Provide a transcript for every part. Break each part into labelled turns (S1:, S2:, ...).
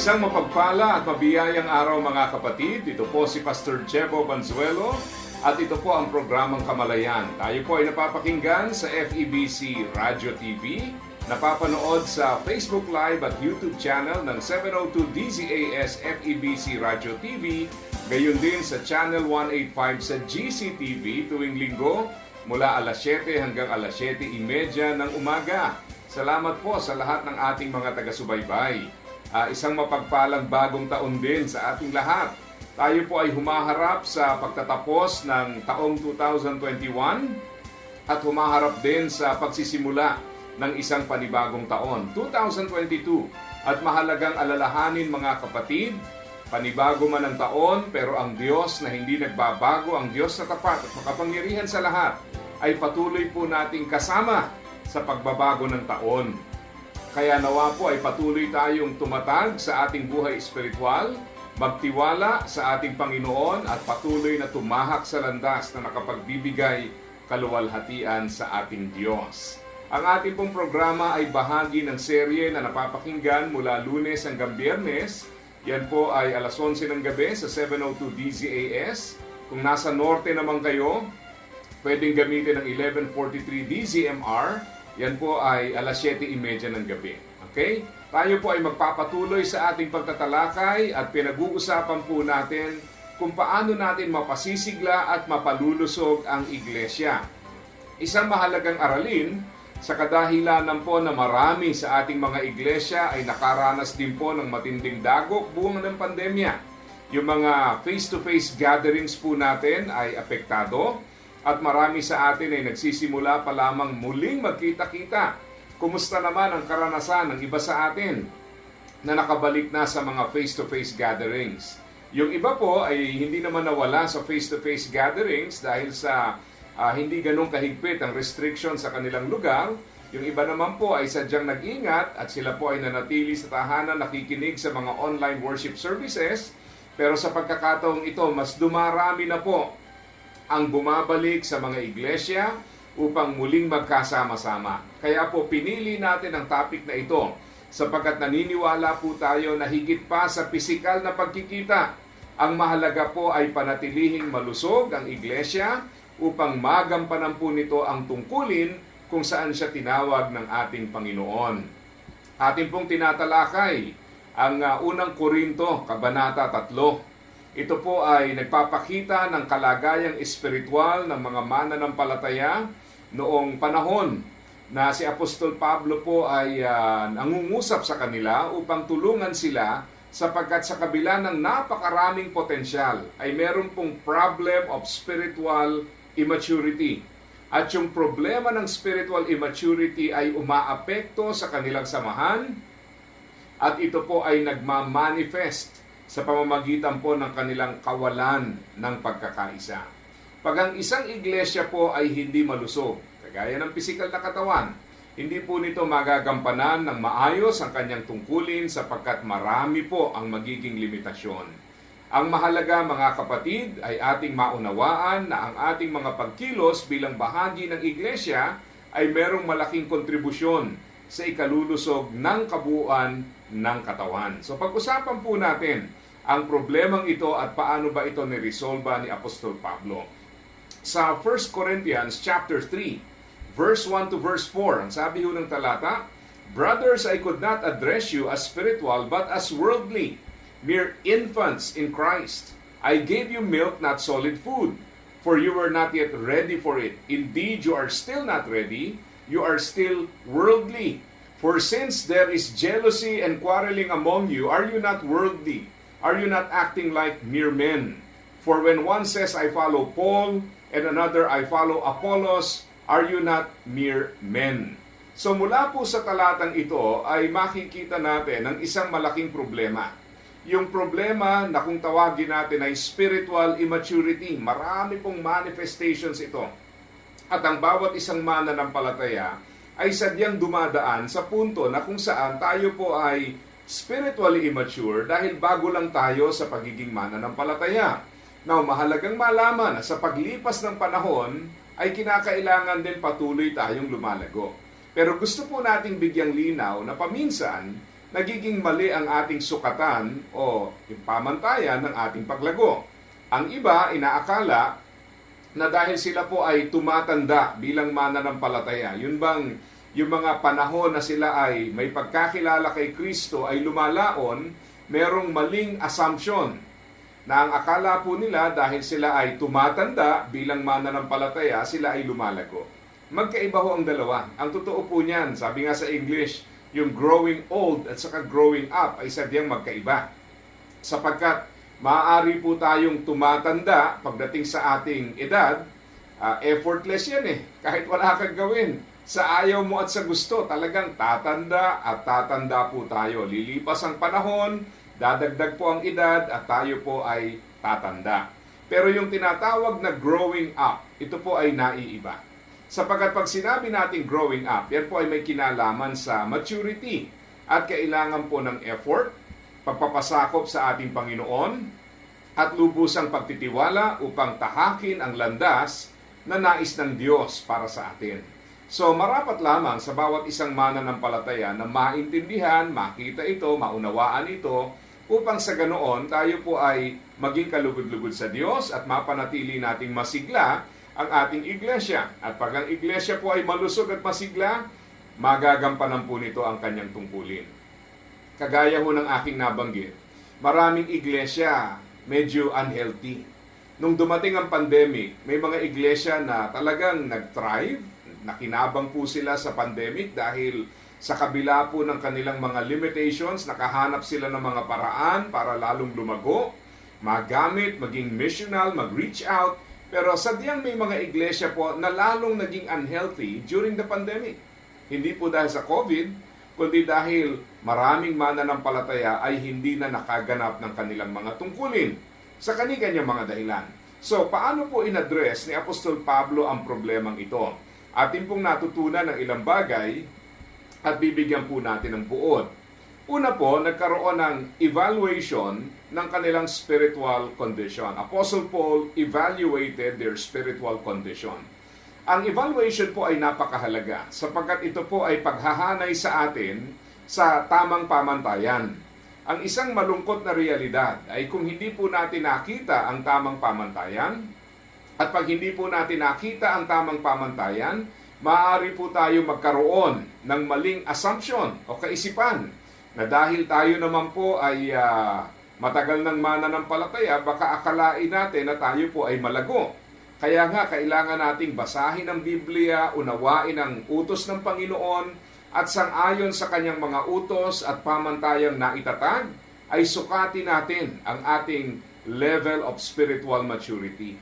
S1: Isang mapagpala at mabiyayang araw mga kapatid. Ito po si Pastor Jebo Banzuelo at ito po ang programang Kamalayan. Tayo po ay napapakinggan sa FEBC Radio TV, napapanood sa Facebook Live at YouTube channel ng 702 DZAS FEBC Radio TV, gayon din sa Channel 185 sa GCTV tuwing linggo mula alas 7 hanggang alas 7.30 ng umaga. Salamat po sa lahat ng ating mga taga-subaybay. Uh, isang mapagpalang bagong taon din sa ating lahat. Tayo po ay humaharap sa pagtatapos ng taong 2021 at humaharap din sa pagsisimula ng isang panibagong taon, 2022. At mahalagang alalahanin mga kapatid, panibago man ang taon pero ang Diyos na hindi nagbabago, ang Diyos na tapat at makapangyarihan sa lahat ay patuloy po nating kasama sa pagbabago ng taon. Kaya nawa po ay patuloy tayong tumatag sa ating buhay espiritual, magtiwala sa ating Panginoon at patuloy na tumahak sa landas na nakapagbibigay kaluwalhatian sa ating Diyos. Ang ating pong programa ay bahagi ng serye na napapakinggan mula lunes hanggang biyernes. Yan po ay alas 11 ng gabi sa 702 DZAS. Kung nasa norte naman kayo, pwedeng gamitin ng 1143 DZMR yan po ay alas 7.30 ng gabi. Okay? Tayo po ay magpapatuloy sa ating pagtatalakay at pinag-uusapan po natin kung paano natin mapasisigla at mapalulusog ang iglesia. Isang mahalagang aralin sa kadahilanan po na marami sa ating mga iglesia ay nakaranas din po ng matinding dagok bunga ng pandemya. Yung mga face-to-face gatherings po natin ay apektado at marami sa atin ay nagsisimula pa lamang muling magkita-kita. Kumusta naman ang karanasan ng iba sa atin na nakabalik na sa mga face-to-face gatherings? Yung iba po ay hindi naman nawala sa face-to-face gatherings dahil sa uh, hindi ganong kahigpit ang restriction sa kanilang lugar. Yung iba naman po ay sadyang nag-ingat at sila po ay nanatili sa tahanan nakikinig sa mga online worship services. Pero sa pagkakataong ito, mas dumarami na po ang bumabalik sa mga iglesia upang muling magkasama-sama. Kaya po pinili natin ang topic na ito sapagkat naniniwala po tayo na higit pa sa pisikal na pagkikita, ang mahalaga po ay panatilihing malusog ang iglesia upang magampanan po nito ang tungkulin kung saan siya tinawag ng ating Panginoon. Ating pong tinatalakay ang uh, unang Korinto, Kabanata 3, ito po ay nagpapakita ng kalagayang espiritual ng mga mananampalataya noong panahon na si Apostol Pablo po ay uh, nangungusap sa kanila upang tulungan sila sapagkat sa kabila ng napakaraming potensyal ay meron pong problem of spiritual immaturity. At yung problema ng spiritual immaturity ay umaapekto sa kanilang samahan at ito po ay nagmamanifest sa pamamagitan po ng kanilang kawalan ng pagkakaisa. Pag ang isang iglesia po ay hindi malusog, kagaya ng pisikal na katawan, hindi po nito magagampanan ng maayos ang kanyang tungkulin sapagkat marami po ang magiging limitasyon. Ang mahalaga mga kapatid ay ating maunawaan na ang ating mga pagkilos bilang bahagi ng iglesia ay merong malaking kontribusyon sa ikalulusog ng kabuuan ng katawan. So pag-usapan po natin ang problemang ito at paano ba ito niresolba ni Apostol Pablo. Sa 1 Corinthians chapter 3, verse 1 to verse 4, ang sabi ng talata, Brothers, I could not address you as spiritual, but as worldly, mere infants in Christ. I gave you milk, not solid food, for you were not yet ready for it. Indeed, you are still not ready, you are still worldly. For since there is jealousy and quarreling among you, are you not worldly? Are you not acting like mere men? For when one says, I follow Paul, and another, I follow Apollos, are you not mere men? So mula po sa talatang ito ay makikita natin ang isang malaking problema. Yung problema na kung tawagin natin ay spiritual immaturity. Marami pong manifestations ito. At ang bawat isang mananampalataya ay sadyang dumadaan sa punto na kung saan tayo po ay spiritually immature dahil bago lang tayo sa pagiging mananampalataya. Now, mahalagang malaman na sa paglipas ng panahon ay kinakailangan din patuloy tayong lumalago. Pero gusto po nating bigyang linaw na paminsan nagiging mali ang ating sukatan o pamantayan ng ating paglago. Ang iba inaakala na dahil sila po ay tumatanda bilang mananampalataya, yun bang yung mga panahon na sila ay may pagkakilala kay Kristo ay lumalaon, merong maling assumption na ang akala po nila dahil sila ay tumatanda bilang mananampalataya, sila ay lumalago. Magkaiba ho ang dalawa. Ang totoo po niyan, sabi nga sa English, yung growing old at saka growing up ay sadyang magkaiba. Sapagkat maaari po tayong tumatanda pagdating sa ating edad, ah, effortless yan eh. Kahit wala kang gawin. Sa ayaw mo at sa gusto, talagang tatanda at tatanda po tayo. Lilipas ang panahon, dadagdag po ang edad at tayo po ay tatanda. Pero yung tinatawag na growing up, ito po ay naiiba. Sapagkat pag sinabi natin growing up, yan po ay may kinalaman sa maturity at kailangan po ng effort, pagpapasakop sa ating Panginoon, at lubusang pagtitiwala upang tahakin ang landas na nais ng Diyos para sa atin. So marapat lamang sa bawat isang mananampalataya na maintindihan, makita ito, maunawaan ito, upang sa ganoon tayo po ay maging kalugod-lugod sa Diyos at mapanatili nating masigla ang ating iglesia. At pag ang iglesia po ay malusog at masigla, magagampanan po nito ang kanyang tungkulin. Kagaya ho ng aking nabanggit, maraming iglesia medyo unhealthy. Nung dumating ang pandemic, may mga iglesia na talagang nag-thrive, nakinabang po sila sa pandemic dahil sa kabila po ng kanilang mga limitations, nakahanap sila ng mga paraan para lalong lumago, magamit, maging missional, mag-reach out, pero sadyang may mga iglesia po na lalong naging unhealthy during the pandemic. Hindi po dahil sa COVID, kundi dahil maraming mananampalataya ay hindi na nakaganap ng kanilang mga tungkulin sa kanyang mga dahilan. So, paano po inaddress ni Apostol Pablo ang problemang ito? Atin pong natutunan ng ilang bagay at bibigyan po natin ng buod. Una po, nagkaroon ng evaluation ng kanilang spiritual condition. Apostle Paul evaluated their spiritual condition. Ang evaluation po ay napakahalaga sapagkat ito po ay paghahanay sa atin sa tamang pamantayan. Ang isang malungkot na realidad ay kung hindi po natin nakita ang tamang pamantayan at pag hindi po natin nakita ang tamang pamantayan, maaari po tayo magkaroon ng maling assumption o kaisipan na dahil tayo naman po ay ah, matagal ng mananampalataya, baka akalain natin na tayo po ay malago. Kaya nga, kailangan nating basahin ang Biblia, unawain ang utos ng Panginoon, at sangayon sa kanyang mga utos at pamantayang naitatag, ay sukati natin ang ating level of spiritual maturity.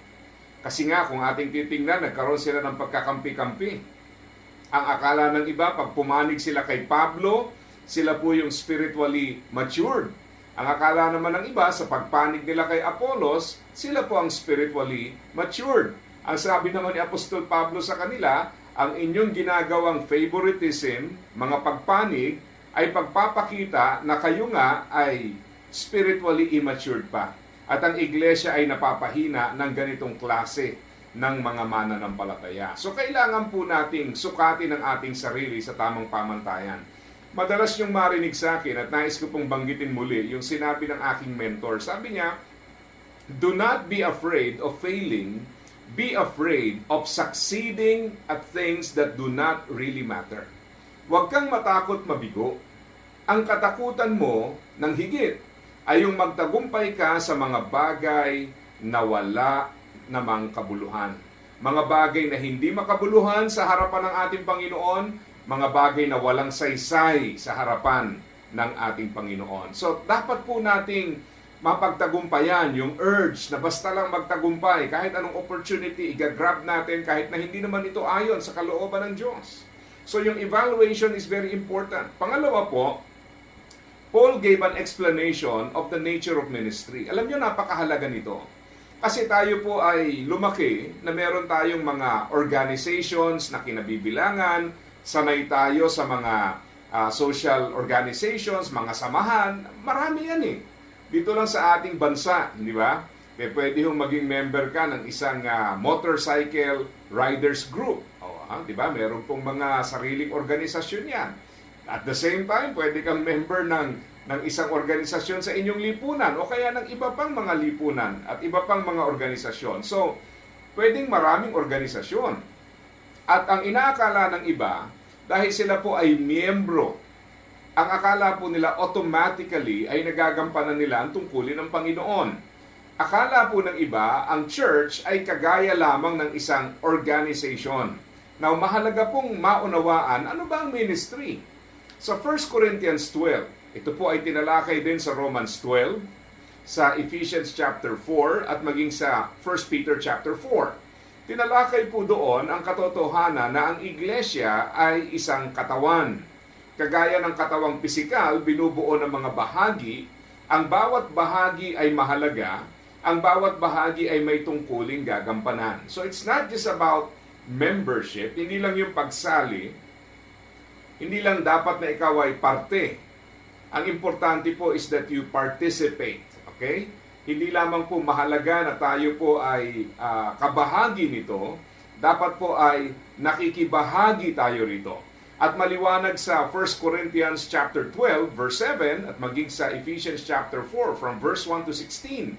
S1: Kasi nga, kung ating titingnan, nagkaroon sila ng pagkakampi-kampi. Ang akala ng iba, pag pumanig sila kay Pablo, sila po yung spiritually matured. Ang akala naman ng iba, sa pagpanig nila kay Apollos, sila po ang spiritually matured. Ang sabi naman ni Apostol Pablo sa kanila, ang inyong ginagawang favoritism, mga pagpanig, ay pagpapakita na kayo nga ay spiritually immature pa. At ang iglesia ay napapahina ng ganitong klase ng mga mananampalataya. So kailangan po nating sukatin ang ating sarili sa tamang pamantayan. Madalas yung marinig sa akin at nais ko pong banggitin muli yung sinabi ng aking mentor. Sabi niya, Do not be afraid of failing. Be afraid of succeeding at things that do not really matter. Huwag kang matakot mabigo. Ang katakutan mo ng higit ay yung magtagumpay ka sa mga bagay na wala namang kabuluhan. Mga bagay na hindi makabuluhan sa harapan ng ating Panginoon, mga bagay na walang saysay sa harapan ng ating Panginoon. So, dapat po nating mapagtagumpayan yung urge na basta lang magtagumpay, kahit anong opportunity, igagrab natin kahit na hindi naman ito ayon sa kalooban ng Diyos. So yung evaluation is very important. Pangalawa po, Paul gave an explanation of the nature of ministry. Alam niyo, napakahalaga nito. Kasi tayo po ay lumaki na meron tayong mga organizations na kinabibilangan, sanay tayo sa mga ah, social organizations, mga samahan, marami yan eh. Dito lang sa ating bansa, di ba? Eh, pwede hong maging member ka ng isang ah, motorcycle riders group. O, ah, di ba? Meron pong mga sariling organisasyon yan. At the same time, pwede kang member ng, ng isang organisasyon sa inyong lipunan o kaya ng iba pang mga lipunan at iba pang mga organisasyon. So, pwedeng maraming organisasyon. At ang inaakala ng iba, dahil sila po ay miyembro, ang akala po nila automatically ay nagagampanan nila ang tungkulin ng Panginoon. Akala po ng iba, ang church ay kagaya lamang ng isang organization. Now, mahalaga pong maunawaan, ano ba ang ministry? Sa 1 Corinthians 12, ito po ay tinalakay din sa Romans 12, sa Ephesians chapter 4 at maging sa 1 Peter chapter 4. Tinalakay po doon ang katotohanan na ang iglesia ay isang katawan. Kagaya ng katawang pisikal, binubuo ng mga bahagi, ang bawat bahagi ay mahalaga, ang bawat bahagi ay may tungkuling gagampanan. So it's not just about membership, hindi lang yung pagsali, hindi lang dapat na ikaw ay parte. Ang importante po is that you participate. Okay? Hindi lamang po mahalaga na tayo po ay ah, kabahagi nito, dapat po ay nakikibahagi tayo rito. At maliwanag sa 1 Corinthians chapter 12 verse 7 at maging sa Ephesians chapter 4 from verse 1 to 16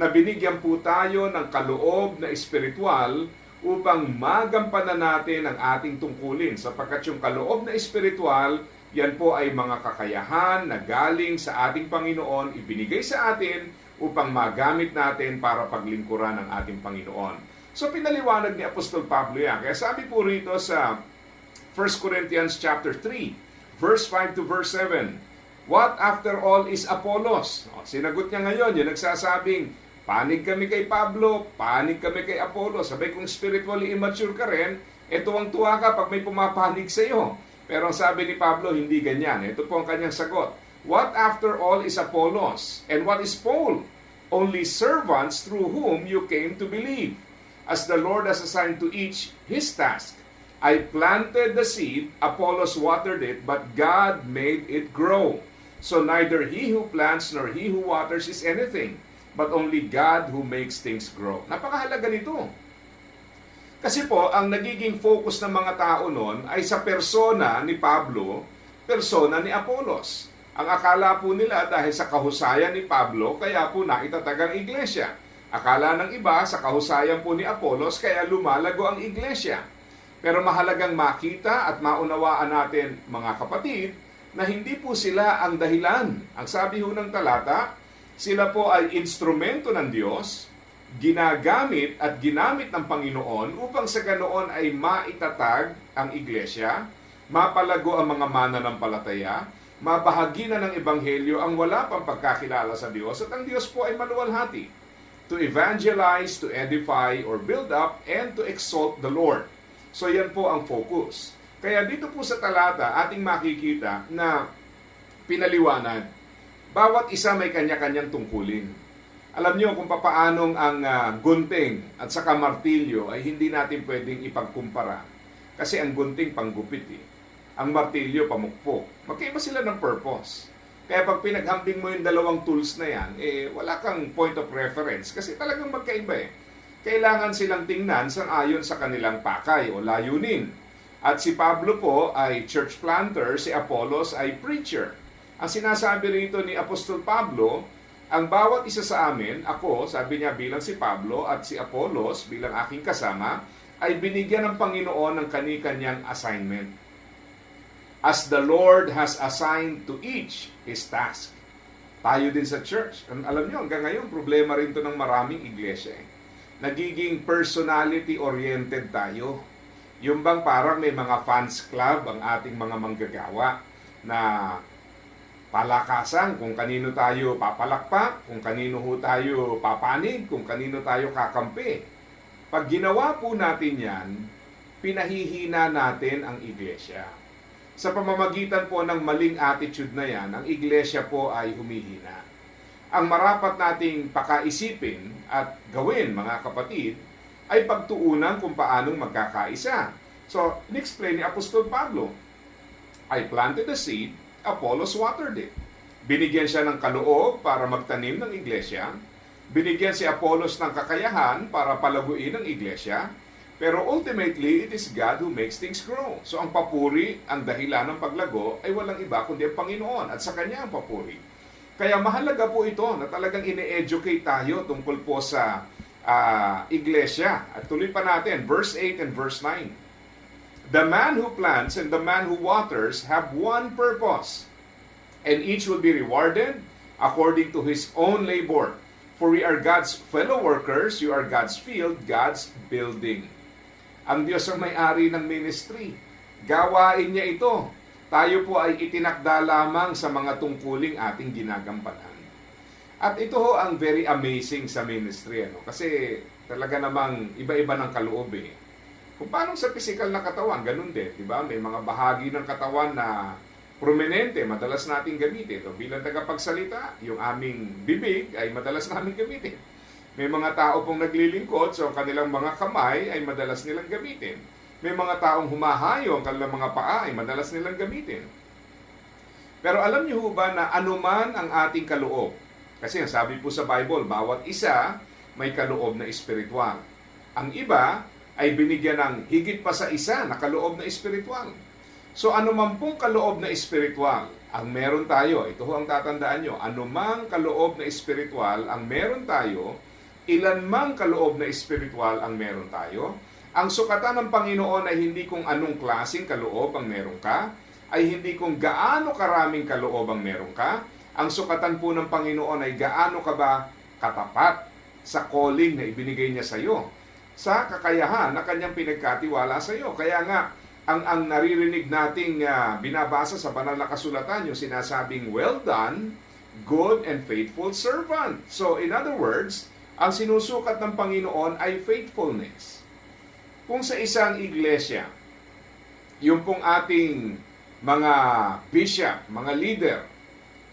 S1: na binigyan po tayo ng kaloob na espiritual upang magampanan natin ang ating tungkulin sapagkat yung kaloob na espiritual yan po ay mga kakayahan na galing sa ating Panginoon ibinigay sa atin upang magamit natin para paglingkuran ng ating Panginoon. So pinaliwanag ni Apostol Pablo yan. Kaya sabi po rito sa 1 Corinthians chapter 3, verse 5 to verse 7. What after all is Apollos? Sinagot niya ngayon, yung nagsasabing, panig kami kay Pablo, panig kami kay Apollos. Sabay kung spiritually immature ka rin, eh tuwang-tuwa ka pag may pumapanig sa iyo. Pero ang sabi ni Pablo, hindi ganyan. Ito po ang kanyang sagot. What after all is Apollos? And what is Paul? Only servants through whom you came to believe. As the Lord has assigned to each his task. I planted the seed, Apollos watered it, but God made it grow. So neither he who plants nor he who waters is anything, but only God who makes things grow. Napakahalaga nito. Kasi po, ang nagiging focus ng mga tao noon ay sa persona ni Pablo, persona ni Apollos. Ang akala po nila dahil sa kahusayan ni Pablo, kaya po naitatag ang iglesia. Akala ng iba sa kahusayan po ni Apollos, kaya lumalago ang iglesia. Pero mahalagang makita at maunawaan natin, mga kapatid, na hindi po sila ang dahilan. Ang sabi ho ng talata, sila po ay instrumento ng Diyos, ginagamit at ginamit ng Panginoon upang sa ganoon ay maitatag ang iglesia, mapalago ang mga mananampalataya, mabahagi na ng Ebanghelyo ang wala pang pagkakilala sa Diyos at ang Diyos po ay maluwalhati to evangelize, to edify, or build up, and to exalt the Lord. So yan po ang focus. Kaya dito po sa talata, ating makikita na pinaliwanag, bawat isa may kanya-kanyang tungkulin. Alam niyo kung papaanong ang ah, gunting at saka martilyo ay hindi natin pwedeng ipagkumpara. Kasi ang gunting panggupit eh. Ang martilyo pamukpok. Magkaiba sila ng purpose. Kaya pag pinaghambing mo yung dalawang tools na yan, eh wala kang point of reference kasi talagang magkaiba eh. Kailangan silang tingnan sang ayon sa kanilang pakay o layunin. At si Pablo po ay church planter, si Apollos ay preacher. Ang sinasabi rito ni Apostol Pablo, ang bawat isa sa amin, ako, sabi niya bilang si Pablo at si Apollos bilang aking kasama, ay binigyan ng Panginoon ng kani-kanyang assignment. As the Lord has assigned to each his task. Tayo din sa church. Alam niyo, hanggang ngayon, problema rin to ng maraming iglesia. Eh. Nagiging personality-oriented tayo. Yung bang parang may mga fans club ang ating mga manggagawa na palakasan kung kanino tayo papalakpak, kung kanino ho tayo papanig, kung kanino tayo kakampi. Pag ginawa po natin yan, pinahihina natin ang iglesia. Sa pamamagitan po ng maling attitude na yan, ang iglesia po ay humihina. Ang marapat nating pakaisipin at gawin, mga kapatid, ay pagtuunan kung paanong magkakaisa. So, in-explain ni Apostol Pablo, I planted the seed, Apollos watered it. Binigyan siya ng kaloob para magtanim ng iglesia. Binigyan si Apollos ng kakayahan para palaguin ang iglesia. Pero ultimately, it is God who makes things grow. So ang papuri, ang dahilan ng paglago, ay walang iba kundi ang Panginoon at sa Kanya ang papuri. Kaya mahalaga po ito na talagang ine-educate tayo tungkol po sa ah, iglesia. At tuloy pa natin, verse 8 and verse 9. The man who plants and the man who waters have one purpose, and each will be rewarded according to his own labor. For we are God's fellow workers, you are God's field, God's building. Ang Diyos ang may-ari ng ministry. Gawain niya ito. Tayo po ay itinakda lamang sa mga tungkuling ating ginagampanan. At ito ho ang very amazing sa ministry. Ano? Kasi talaga namang iba-iba ng kaloob eh. Kung paano sa physical na katawan, ganun din. Di ba? May mga bahagi ng katawan na prominente, madalas nating gamitin. O bilang tagapagsalita, yung aming bibig ay madalas namin gamitin. May mga tao pong naglilingkod, so ang kanilang mga kamay ay madalas nilang gamitin. May mga taong humahayo, ang kanilang mga paa ay madalas nilang gamitin. Pero alam niyo ba na anuman ang ating kaloob? Kasi ang sabi po sa Bible, bawat isa may kaloob na espiritual. Ang iba ay binigyan ng higit pa sa isa na kaloob na espiritual. So anuman pong kaloob na espiritual ang meron tayo, ito ho ang tatandaan nyo, anumang kaloob na espiritual ang meron tayo, ilan mang kaloob na espiritual ang meron tayo, ang sukatan ng Panginoon ay hindi kung anong klasing kaloob ang meron ka, ay hindi kung gaano karaming kaloob ang meron ka, ang sukatan po ng Panginoon ay gaano ka ba katapat sa calling na ibinigay niya sa iyo, sa kakayahan na kanyang pinagkatiwala sa iyo. Kaya nga, ang, ang naririnig nating ah, binabasa sa banal na kasulatan, yung sinasabing, well done, good and faithful servant. So, in other words, ang sinusukat ng Panginoon ay faithfulness. Kung sa isang iglesia, yung pong ating mga bishop, mga leader,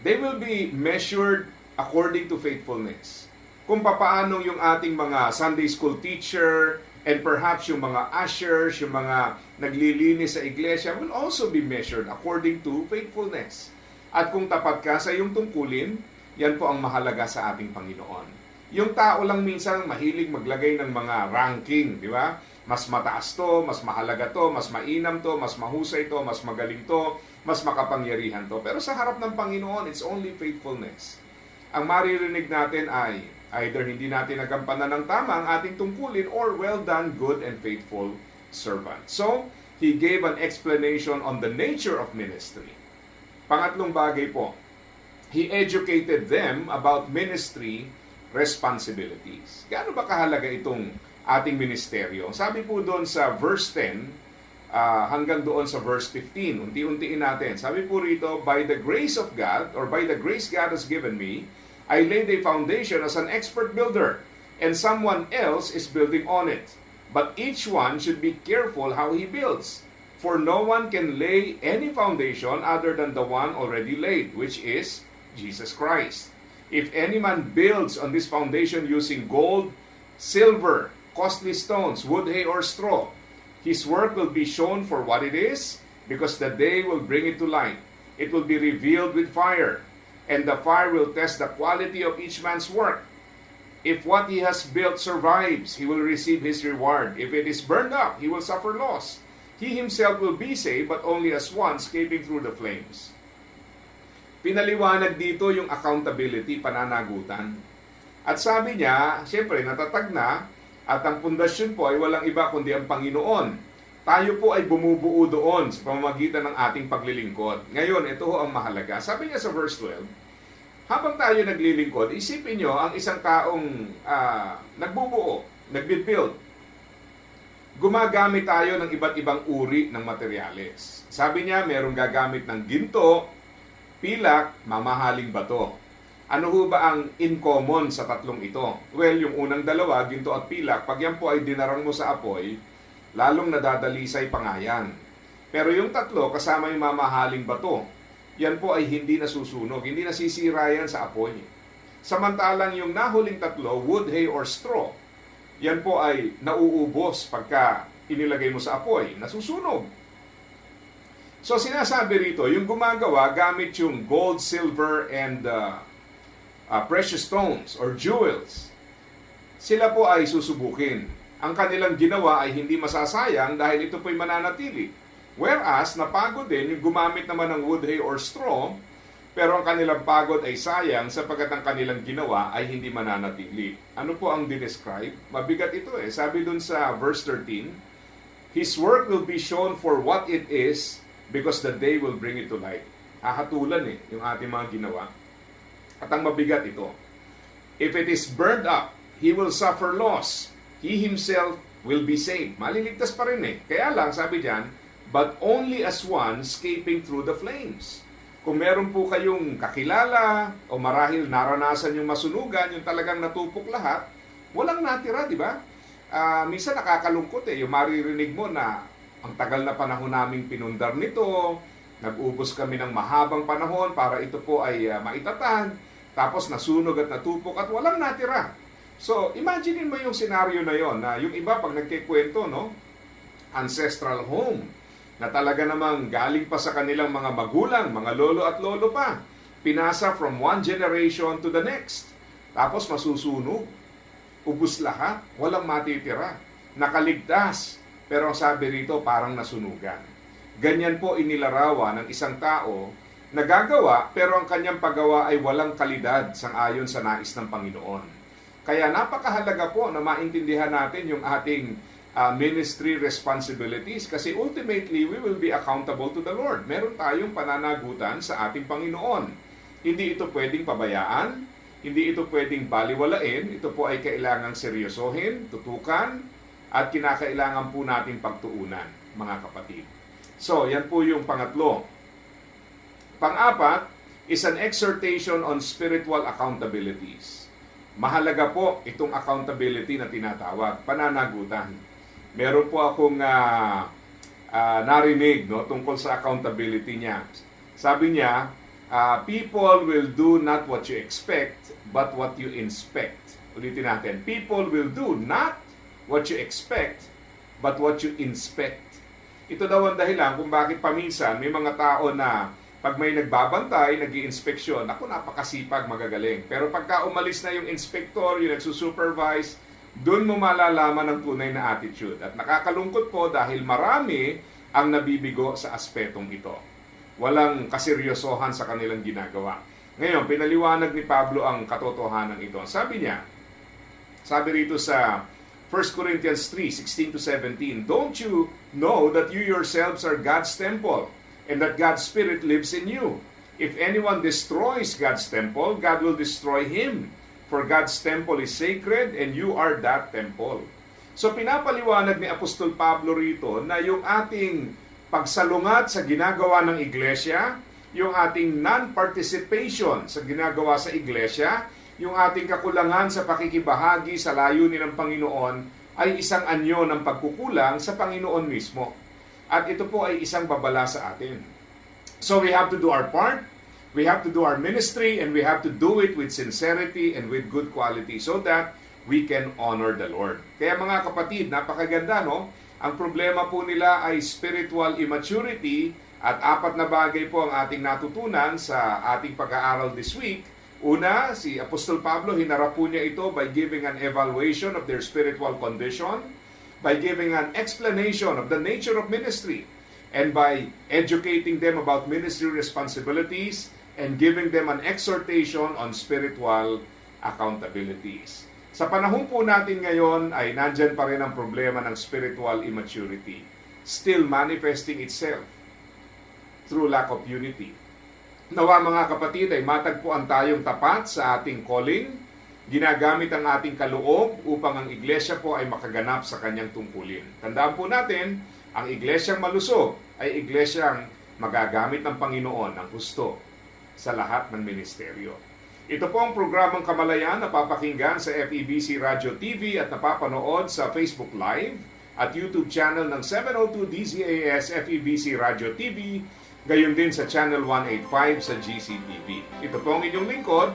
S1: they will be measured according to faithfulness. Kung papaano yung ating mga Sunday school teacher and perhaps yung mga ushers, yung mga naglilinis sa iglesia will also be measured according to faithfulness. At kung tapat ka sa iyong tungkulin, yan po ang mahalaga sa ating Panginoon. Yung tao lang minsan mahilig maglagay ng mga ranking, di ba? Mas mataas to, mas mahalaga to, mas mainam to, mas mahusay to, mas magaling to, mas makapangyarihan to. Pero sa harap ng Panginoon, it's only faithfulness. Ang maririnig natin ay either hindi natin nagampanan ng tama ang ating tungkulin or well done, good and faithful servant. So, he gave an explanation on the nature of ministry. Pangatlong bagay po, he educated them about ministry responsibilities. Gaano ba kahalaga itong ating ministeryo? Sabi po doon sa verse 10 ah, hanggang doon sa verse 15, unti-untiin natin. Sabi po rito, By the grace of God, or by the grace God has given me, I laid a foundation as an expert builder, and someone else is building on it. But each one should be careful how he builds. For no one can lay any foundation other than the one already laid, which is Jesus Christ. If any man builds on this foundation using gold, silver, costly stones, wood, hay, or straw, his work will be shown for what it is, because the day will bring it to light. It will be revealed with fire, and the fire will test the quality of each man's work. If what he has built survives, he will receive his reward. If it is burned up, he will suffer loss. He himself will be saved, but only as one escaping through the flames. Pinaliwanag dito yung accountability, pananagutan. At sabi niya, siyempre natatag na, at ang pundasyon po ay walang iba kundi ang Panginoon. Tayo po ay bumubuo doon sa pamamagitan ng ating paglilingkod. Ngayon, ito ho ang mahalaga. Sabi niya sa verse 12, habang tayo naglilingkod, isipin nyo ang isang taong ah, nagbubuo, nagbi-build. Gumagamit tayo ng iba't ibang uri ng materyales. Sabi niya, merong gagamit ng ginto, pilak, mamahaling bato. Ano ho ba ang in common sa tatlong ito? Well, yung unang dalawa, ginto at pilak, pag yan po ay dinarang mo sa apoy, lalong nadadalisay pangayan. Pero yung tatlo, kasama yung mamahaling bato, yan po ay hindi nasusunog, hindi nasisira yan sa apoy. Samantalang yung nahuling tatlo, wood, hay, or straw, yan po ay nauubos pagka inilagay mo sa apoy, nasusunog. So sinasabi rito, yung gumagawa gamit yung gold, silver, and uh, uh, precious stones or jewels, sila po ay susubukin. Ang kanilang ginawa ay hindi masasayang dahil ito po'y mananatili. Whereas, napagod din yung gumamit naman ng wood, hay, or straw, pero ang kanilang pagod ay sayang sapagkat ang kanilang ginawa ay hindi mananatili. Ano po ang dinescribe? Mabigat ito eh. Sabi dun sa verse 13, His work will be shown for what it is because the day will bring it to light. Hahatulan eh, yung ating mga ginawa. At ang mabigat ito, If it is burned up, he will suffer loss. He himself will be saved. Maliligtas pa rin eh. Kaya lang, sabi diyan, but only as one escaping through the flames. Kung meron po kayong kakilala o marahil naranasan yung masunugan, yung talagang natupok lahat, walang natira, di ba? Ah, minsan nakakalungkot eh, yung maririnig mo na ang tagal na panahon naming pinundar nito, nag-ubos kami ng mahabang panahon para ito po ay ah, maitatag, tapos nasunog at natupok at walang natira. So, imaginein mo yung senaryo na yon na yung iba pag nagkikwento, no? Ancestral home na talaga namang galing pa sa kanilang mga magulang, mga lolo at lolo pa. Pinasa from one generation to the next. Tapos masusunog. Ubus lahat. Walang matitira. Nakaligtas. Pero ang sabi rito, parang nasunugan. Ganyan po inilarawan ng isang tao na gagawa pero ang kanyang paggawa ay walang kalidad sang-ayon sa nais ng Panginoon. Kaya napakahalaga po na maintindihan natin yung ating uh, ministry responsibilities kasi ultimately we will be accountable to the Lord. Meron tayong pananagutan sa ating Panginoon. Hindi ito pwedeng pabayaan, hindi ito pwedeng baliwalain, ito po ay kailangang seryosohin, tutukan, at kinakailangan po natin pagtuunan, mga kapatid. So, yan po yung pangatlo. Pang-apat is an exhortation on spiritual accountabilities. Mahalaga po itong accountability na tinatawag, pananagutan meron po akong uh, uh, narinig no, tungkol sa accountability niya. Sabi niya, uh, people will do not what you expect, but what you inspect. Ulitin natin, people will do not what you expect, but what you inspect. Ito daw ang dahilan kung bakit paminsan may mga tao na pag may nagbabantay, nag inspeksyon ako napakasipag, magagaling. Pero pagka umalis na yung inspector, yung nagsusupervise, doon mo malalaman ang tunay na attitude. At nakakalungkot po dahil marami ang nabibigo sa aspetong ito. Walang kaseryosohan sa kanilang ginagawa. Ngayon, pinaliwanag ni Pablo ang katotohanan ito. Sabi niya, sabi rito sa 1 Corinthians 3, 16 to 17, Don't you know that you yourselves are God's temple and that God's Spirit lives in you? If anyone destroys God's temple, God will destroy him. For God's temple is sacred and you are that temple. So pinapaliwanag ni Apostol Pablo rito na yung ating pagsalungat sa ginagawa ng iglesia, yung ating non-participation sa ginagawa sa iglesia, yung ating kakulangan sa pakikibahagi sa layunin ng Panginoon ay isang anyo ng pagkukulang sa Panginoon mismo. At ito po ay isang babala sa atin. So we have to do our part We have to do our ministry and we have to do it with sincerity and with good quality so that we can honor the Lord. Kaya mga kapatid, napakaganda no? Ang problema po nila ay spiritual immaturity at apat na bagay po ang ating natutunan sa ating pag-aaral this week. Una, si Apostol Pablo, hinarap po niya ito by giving an evaluation of their spiritual condition, by giving an explanation of the nature of ministry, and by educating them about ministry responsibilities and giving them an exhortation on spiritual accountabilities. Sa panahon po natin ngayon ay nandyan pa rin ang problema ng spiritual immaturity, still manifesting itself through lack of unity. Nawa mga kapatid ay matagpuan tayong tapat sa ating calling, ginagamit ang ating kaloob upang ang iglesia po ay makaganap sa kanyang tungkulin. Tandaan po natin, ang iglesyang malusog ay iglesyang magagamit ng Panginoon ng gusto sa lahat ng ministeryo. Ito po ang programang Kamalayan na papakinggan sa FEBC Radio TV at napapanood sa Facebook Live at YouTube channel ng 702 DZAS FEBC Radio TV, gayon din sa Channel 185 sa GCTV. Ito po ang inyong lingkod,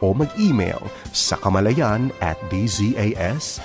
S2: o mag-email sa kamalayan at dzas.febc.ph.